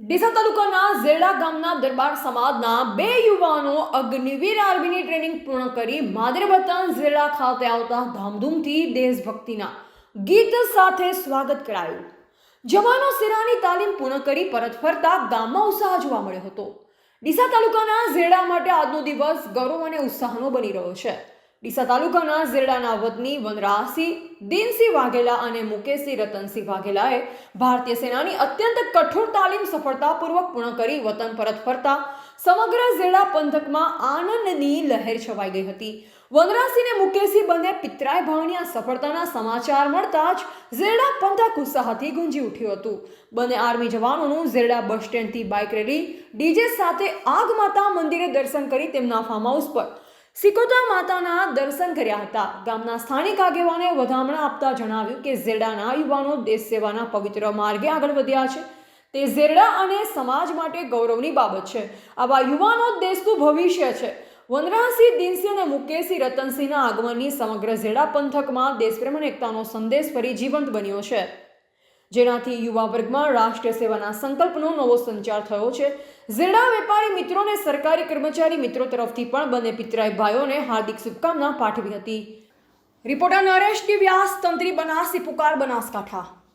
ડીસા તાલુકાના ઝેરડા ગામના દરબાર સમાજના બે યુવાનો અગ્નિવીર આર્મીની ટ્રેનિંગ પૂર્ણ કરી માદર વતન ઝેરડા ખાતે આવતા ધામધૂમથી દેશભક્તિના ગીત સાથે સ્વાગત કરાયું. જવાનો સેનાની તાલીમ પૂર્ણ કરી પરત ફરતા ગામમાં ઉત્સાહ જોવા મળ્યો હતો. ડીસા તાલુકાના ઝેરડા માટે આજનો દિવસ ગૌરવ અને ઉત્સાહનો બની રહ્યો છે. ડીસા તાલુકાના ઝેરડાના વતની વનરાસી દિનસિંહ વાઘેલા અને મુકેશસિંહ રતનસિંહ વાઘેલાએ ભારતીય સેનાની અત્યંત કઠોર તાલીમ સફળતાપૂર્વક પૂર્ણ કરી વતન પરત ફરતા સમગ્ર ઝેરડા પંથકમાં આનંદની લહેર છવાઈ ગઈ હતી. વનરાસિંહ અને મુકેશસિંહ બંને પિતરાય ભાવની આ સફળતાના સમાચાર મળતા જ ઝેરડા પંથક ઉત્સાહથી ગુંજી ઉઠ્યું હતું. બંને આર્મી જવાનોનું ઝેરડા બસ સ્ટેન્ડથી બાઇક રેલી, ડીજે સાથે આગ માતા મંદિરે દર્શન કરી તેમના ફાર્મ હાઉસ પર સિકોતા માતાના દર્શન કર્યા હતા. ગામના સ્થાનિક આગેવાને વધામણા આપતા જણાવ્યું કે ઝેરડાના યુવાનો દેશ સેવાના પવિત્ર માર્ગે આગળ વધ્યા છે. તે ઝેરડા અને સમાજ માટે ગૌરવની બાબત છે. આવા યુવાનો દેશનું ભવિષ્ય છે. વનરાસિંહ દિનસિંહ અને મુકેશસિંહ રતનસિંહના આગમનની સમગ્ર ઝેરડા પંથકમાં દેશપ્રેમ અને એકતાનો સંદેશ ફરી જીવંત બન્યો છે. જેનાથી યુવા વર્ગમાં રાષ્ટ્રીય સેવાના સંકલ્પનો નવો સંચાર થયો છે. ઝેરડા વેપારી મિત્રો અને સરકારી કર્મચારી મિત્રો તરફથી પણ બંને પિતરાઈ ભાઈઓને હાર્દિક શુભકામના પાઠવી હતી. રિપોર્ટર નરેશ વ્યાસ તંત્રી બનાસી, પુકાર બનાસકાંઠા.